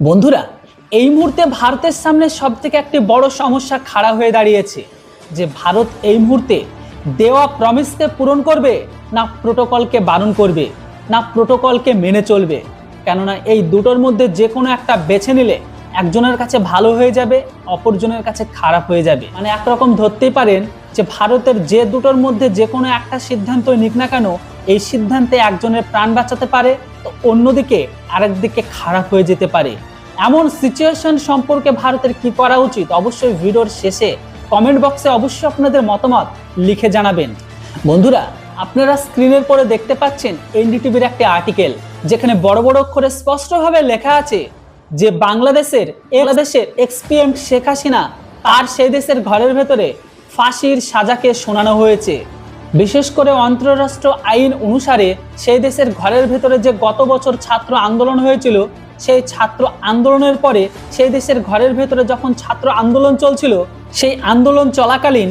বন্ধুরা, এই মুহূর্তে ভারতের সামনে সব থেকে একটি বড় সমস্যা খাড়া হয়ে দাঁড়িয়েছে, যে ভারত এই মুহূর্তে দেওয়া প্রমিসকে পূরণ করবে না প্রোটোকলকে বারণ করবে, না প্রোটোকলকে মেনে চলবে? কেননা এই দুটোর মধ্যে যে কোনো একটা বেছে নিলে একজনের কাছে ভালো হয়ে যাবে, অপরজনের কাছে খারাপ হয়ে যাবে। মানে একরকম ধরতেই পারেন যে ভারতের যে দুটোর মধ্যে যে কোনো একটা সিদ্ধান্ত নিক না কেন, এই সিদ্ধান্তে একজনের প্রাণ বাঁচাতে পারে, তো অন্যদিকে আরেক দিকে খারাপ হয়ে যেতে পারে। এমন সিচুয়েশন সম্পর্কে ভারতের কি করা উচিত? অবশ্যই ভিডিওর শেষে কমেন্ট বক্সে অবশ্যই আপনাদের মতামত লিখে জানাবেন। বন্ধুরা, আপনারা স্ক্রিনের পরে দেখতে পাচ্ছেন এনডিটিভির একটি আর্টিকেল যেখানে বড় বড় অক্ষরে স্পষ্টভাবে লেখা আছে যে বাংলাদেশের বাংলাদেশের এক্সপিএম শেখ হাসিনা, তার সেই দেশের ঘরের ভেতরে ফাঁসির সাজাকে শোনানো হয়েছে। বিশেষ করে অন্তরাষ্ট্র আইন অনুসারে সেই দেশের ঘরের ভেতরে যে গত বছর ছাত্র আন্দোলন হয়েছিল, সেই ছাত্র আন্দোলনের পরে সেই দেশের ঘরের ভেতরে যখন ছাত্র আন্দোলন চলছিল, সেই আন্দোলন চলাকালীন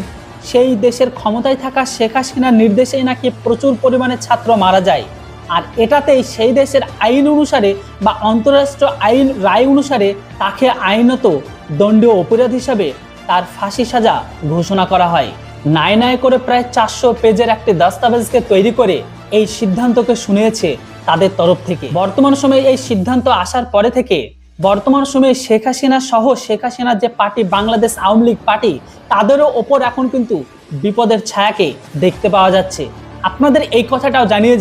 সেই দেশের ক্ষমতায় থাকা শেখ হাসিনার নির্দেশেই নাকি প্রচুর পরিমাণে ছাত্র মারা যায়। আর এটাতেই সেই দেশের আইন অনুসারে বা আন্তরাষ্ট্র আইন রায় অনুসারে তাকে আইনত দণ্ডীয় অপরাধ হিসাবে তার ফাঁসি সাজা ঘোষণা করা হয়। নাই নাই করে প্রায় চারশো পেজের একটি দস্তাবেজকে তৈরি করে এই সিদ্ধান্তকে শুনিয়েছে তাদের তরফ থেকে। বর্তমান সময়ে এই সিদ্ধান্ত আসার পরে থেকে বর্তমান সময়ে শেখ হাসিনা সহ শেখ হাসিনার যে party, Bangladesh Awami League party, তাদেরও ওপর এখন কিন্তু বিপদের ছায়াকে দেখতে পাওয়া যাচ্ছে। আপনাদের এই কথাটাও জানিয়ে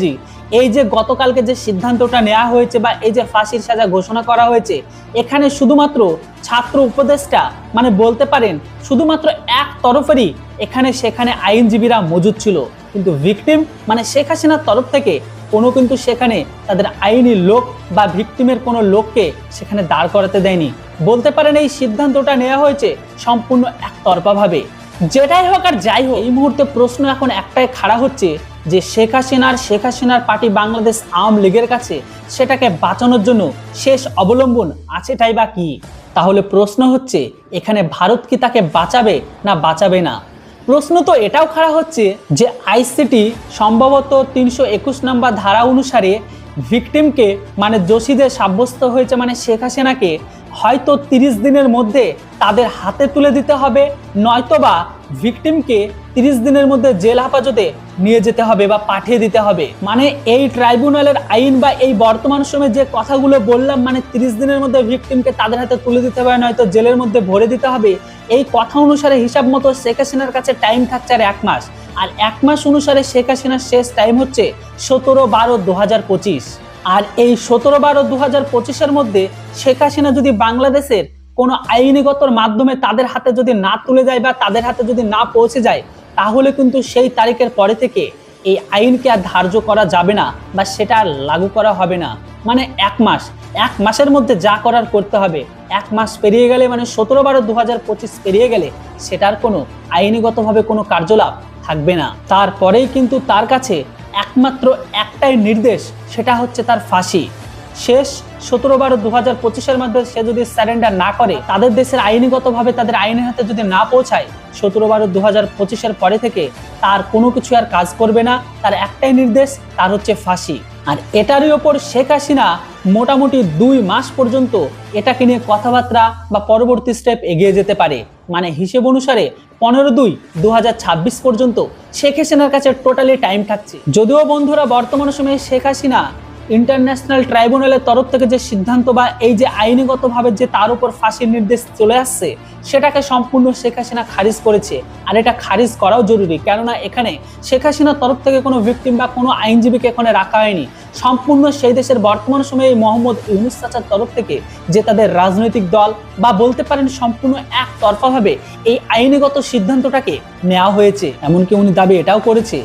এই যে গতকালকে যে সিদ্ধান্তটা নেওয়া হয়েছে বা এই যে ফাঁসির সাজা ঘোষণা করা হয়েছে, এখানে শুধুমাত্র ছাত্র উপদেষ্টা মানে বলতে পারেন, শুধুমাত্র এক তরফেরই এখানে সেখানে আইনজীবীরা মজুদ ছিল। কিন্তু ভিকটিম মানে শেখ হাসিনার তরফ থেকে কোনো কিন্তু সেখানে তাদের আইনি লোক বা ভিকটিমের কোনো লোককে সেখানে দাঁড় করাতে দেয়নি। বলতে পারেন এই সিদ্ধান্তটা নেওয়া হয়েছে সম্পূর্ণ একতরফাভাবে। যেটাই হোক আর যাই হোক, এই মুহূর্তে প্রশ্ন এখন একটাই খাড়া হচ্ছে যে শেখ হাসিনার শেখ হাসিনার পার্টি বাংলাদেশ আওয়ামী লীগের কাছে সেটাকে বাঁচানোর জন্য শেষ অবলম্বন আছেটাই বা কি? তাহলে প্রশ্ন হচ্ছে, এখানে ভারত কি তাকে বাঁচাবে না বাঁচাবে না? প্রশ্ন তো এটাও খাড়া হচ্ছে যে আইসিটি সম্ভবত তিনশো একুশ নম্বর ধারা অনুসারে ভিকটিমকে মানে দোষীদের সাব্যস্ত হয়েছে মানে শেখ হাসিনাকে হয়তো তিরিশ দিনের মধ্যে তাদের হাতে তুলে দিতে হবে, নয়তোবা ভিকটিমকে তিরিশ দিনের মধ্যে জেল হেফাজতে নিয়ে যেতে হবে বা পাঠিয়ে দিতে হবে। মানে এই ট্রাইব্যুনালের আইন বা এই বর্তমান সময়ে যে কথাগুলো বললাম মানে তিরিশ দিনের মধ্যে ভিকটিমকে তাদের হাতে তুলে দিতে হবে, নয়তো জেলের মধ্যে ভরে দিতে হবে, এই কথা অনুসারে হিসাব মতো শেখ হাসিনার কাছে টাইম থাকছে আর এক মাস। আর এক মাস অনুসারে শেখ হাসিনার শেষ টাইম হচ্ছে সতেরো বারো দু হাজার পঁচিশ। আর এই সতেরো বারো দু হাজার পঁচিশের মধ্যে শেখ হাসিনা যদি বাংলাদেশের কোনো আইনিগতর মাধ্যমে তাদের হাতে যদি না তুলে যায় বা তাদের হাতে যদি না পৌঁছে যায়, তাহলে কিন্তু সেই তারিখের পরে থেকে এই আইনকে আর ধার্য করা যাবে না বা সেটা আর লাগু করা হবে না। মানে এক মাস, এক মাসের মধ্যে যা করার করতে হবে, এক মাস পেরিয়ে গেলে মানে সতেরো বারো দু হাজার পঁচিশ পেরিয়ে গেলে সেটার কোনো আইনিগতভাবে কোনো কার্যলাভ থাকবে না। তারপরেই কিন্তু তার কাছে একমাত্র একটাই নির্দেশ সেটা হচ্ছে তার ফাঁসি। শেষ সতেরো বারো দু হাজার পঁচিশের মধ্যে সে যদি স্যারেন্ডার না করে, তাদের দেশের আইনিগতভাবে তাদের আইনের হাতে যদি না পৌঁছায় সতেরো বারো দু হাজার পঁচিশের পরে থেকে তার কোনো কিছু আর কাজ করবে না। তার একটাই নির্দেশ, তার হচ্ছে ফাঁসি। আর এটারই ওপর শেখ হাসিনা মোটামুটি দুই মাস পর্যন্ত এটাকে নিয়ে কথাবার্তা বা পরবর্তী স্টেপ এগিয়ে যেতে পারে। মানে হিসেব অনুসারে পনেরো দুই দু পর্যন্ত শেখ হাসিনার কাছে টোটালি টাইম থাকছে। যদিও বন্ধুরা, বর্তমান সময়ে শেখ হাসিনা ইন্টারন্যাশনাল ট্রাইব্যুনালের তরফ থেকে যে সিদ্ধান্ত বা এই যে আইনগতভাবে যে তার উপর ফাঁসির নির্দেশ চলে আসছে, সেটাকে সম্পূর্ণ শেখ হাসিনা খারিজ করেছে। আর এটা খারিজ করাও জরুরি, কেননা এখানে শেখ হাসিনার তরফ থেকে কোনো ভিকটিম বা কোনো আইনজীবীকে এখানে রাখা হয়নি। সম্পূর্ণ সেই দেশের বর্তমান সময়ে মোহাম্মদ ইউনুস চাচার তরফ থেকে যে তাদের রাজনৈতিক দল বা বলতে পারেন সম্পূর্ণ একতরফাভাবে এই আইনগত সিদ্ধান্তটাকে নেওয়া হয়েছে, এমনকি উনি দাবি এটাও করেছে।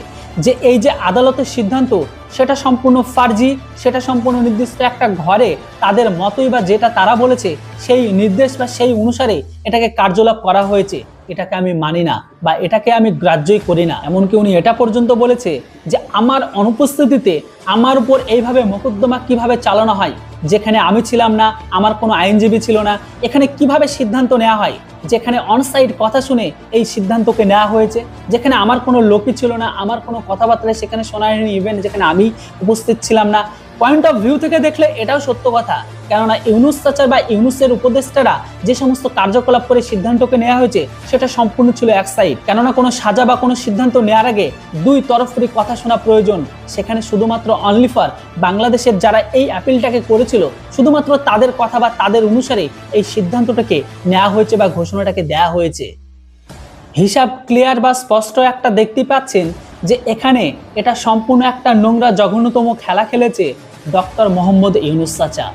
যে এই যে আদালতের সিদ্ধান্ত, সেটা সম্পূর্ণ ফার্জি, সেটা সম্পূর্ণ নির্দিষ্ট একটা ঘরে তাদের মতই বা যেটা তারা বলেছে, সেই নির্দেশ বা সেই অনুসারে এটাকে কার্যলাপ করা হয়েছে। এটাকে আমি মানি না বা এটাকে আমি গ্রাহ্যই করি না। এমনকি উনি এটা পর্যন্ত বলেছে যে আমার অনুপস্থিতিতে আমার উপর এইভাবে মোকদ্দমা কীভাবে চালানো হয়, যেখানে আমি ছিলাম না, আমার কোনো আইনজীবী ছিল না, এখানে কীভাবে সিদ্ধান্ত নেওয়া হয়, যেখানে অনসাইড কথা শুনে এই সিদ্ধান্তকে নেওয়া হয়েছে, যেখানে আমার কোনো লোকই ছিল না, আমার কোনো কথাবার্তায় সেখানে শোনা হয়নি ইভেন যেখানে আমি উপস্থিত ছিলাম না পয়েন্ট অফ ভিউ থেকে দেখলে এটাও সত্য কথা। কেননা ইউনুস চাচার বা ইউনুসের উপদেষ্টারা যে সমস্ত কার্যকলাপ করে সিদ্ধান্তকে নেওয়া হয়েছে, সেটা সম্পূর্ণ ছিল এক সাইড কেননা কোনো সাজা বা কোনো সিদ্ধান্ত নেওয়ার আগে দুই তরফেরই কথা শোনা প্রয়োজন। সেখানে শুধুমাত্র অনলি ফর বাংলাদেশের যারা এই অ্যাপিলটাকে করেছিল, শুধুমাত্র তাদের কথা বা তাদের অনুসারে এই সিদ্ধান্তটাকে নেওয়া হয়েছে বা ঘোষণাটাকে দেওয়া হয়েছে। হিসাব ক্লিয়ার বা স্পষ্ট একটা দেখতে পাচ্ছেন যে এখানে এটা সম্পূর্ণ একটা নোংরা, জঘন্যতম খেলা খেলেছে ডক্টর মোহাম্মদ ইউনুস চাচা।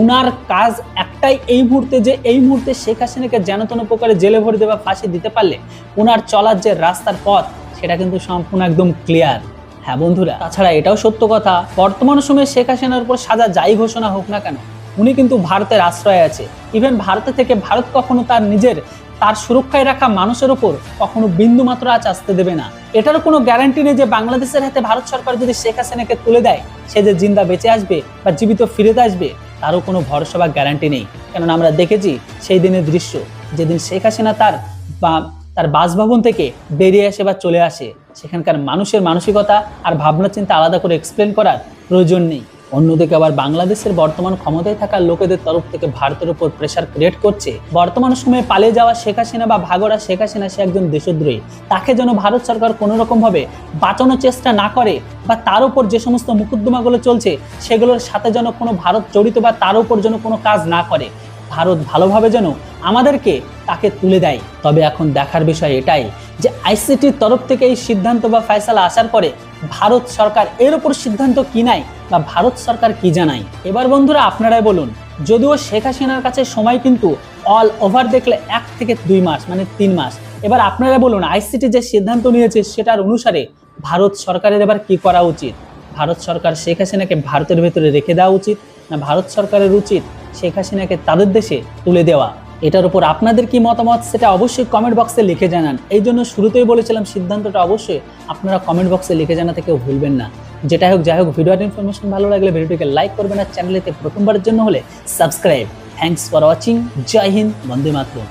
উনার কাজ একটাই এই মুহূর্তে যে এই মুহূর্তে শেখ হাসিনাকে যেন তেন প্রকারে জেলে ভরে দেওয়া, ফাঁসি দিতে পারলে উনার চলার যে রাস্তার পথ, সেটা কিন্তু সম্পূর্ণ একদম ক্লিয়ার হ্যাঁ বন্ধুরা, তাছাড়া এটাও সত্য কথা, বর্তমান সময়ে শেখ হাসিনার উপর সাজা যাই ঘোষণা হোক না কেন, উনি কিন্তু ভারতের আশ্রয়ে আছে। ইভেন ভারতে থেকে ভারত কখনো তার নিজের তার সুরক্ষায় রাখা মানুষের উপর কখনো বিন্দু মাত্র আজ আসতে দেবে না। এটারও কোনো গ্যারান্টি নেই যে বাংলাদেশের হাতে ভারত সরকার যদি শেখ হাসিনাকে তুলে দেয়, সে যে জিন্দা বেঁচে আসবে বা জীবিত ফিরে আসবে, তারও কোনো ভরসা বা গ্যারান্টি নেই। কেননা আমরা দেখেছি সেই দিনের দৃশ্য, যেদিন শেখ হাসিনা তার বা তার বাসভবন থেকে বেরিয়ে আসে বা চলে আসে। সেখানকার মানুষের মানসিকতা আর ভাবনা চিন্তা আলাদা করে এক্সপ্লেন করার প্রয়োজন নেই। অন্যদিকে আবার বাংলাদেশের বর্তমান ক্ষমতায় থাকা লোকেদের তরফ থেকে ভারতের উপর প্রেশার ক্রিয়েট করছে। বর্তমান সময়ে পালিয়ে যাওয়া শেখ হাসিনা বা ভাগরা শেখ হাসিনা, সে একজন দেশদ্রোহী। তাকে যেন ভারত সরকার কোনো রকম ভাবে বাঁচানোর চেষ্টা না করে বা তার উপর যে সমস্ত মুকুদ্দমাগুলো চলছে, সেগুলোর সাথে যেন কোনো ভারত জড়িত বা তার উপর যেন কোনো কাজ না করে। ভারত ভালোভাবে যেন আমাদেরকে তাকে তুলে দেয়। তবে এখন দেখার বিষয় এটাই যে আইসিটির তরফ থেকে এই সিদ্ধান্ত বা ফয়সালা আসার পরে ভারত সরকার এর ওপর সিদ্ধান্ত কি নাই বা ভারত সরকার কি জানায়? এবার বন্ধুরা আপনারাই বলুন, যদিও শেখ হাসিনার কাছে সময় কিন্তু অল ওভার দেখলে এক থেকে দুই মাস মানে তিন মাস। এবার আপনারা বলুন, আইসিটি যে সিদ্ধান্ত নিয়েছে সেটার অনুসারে ভারত সরকারের এবার কি করা উচিত? ভারত সরকার শেখ হাসিনাকে ভারতের ভেতরে রেখে দেওয়া উচিত না ভারত সরকারের উচিত শেখ হাসিনাকে তাদের দেশে তুলে দেওয়া। এটার উপর আপনাদের কি মতামত সেটা অবশ্যই কমেন্ট বক্সে লিখে জানান। এই জন্য শুরুতেই বলেছিলাম, সিদ্ধান্তটা অবশ্যই আপনারা কমেন্ট বক্সে লিখে জানাতে কেউ ভুলবেন না। যেটা হোক, যাই হোক ভিডিওর ইনফরমেশন ভালো লাগলে ভিডিওটিকে লাইক করবেন আর চ্যানেলেতে প্রথমবারের জন্য হলে subscribe thanks for watching Jai Hind, Vande Mataram.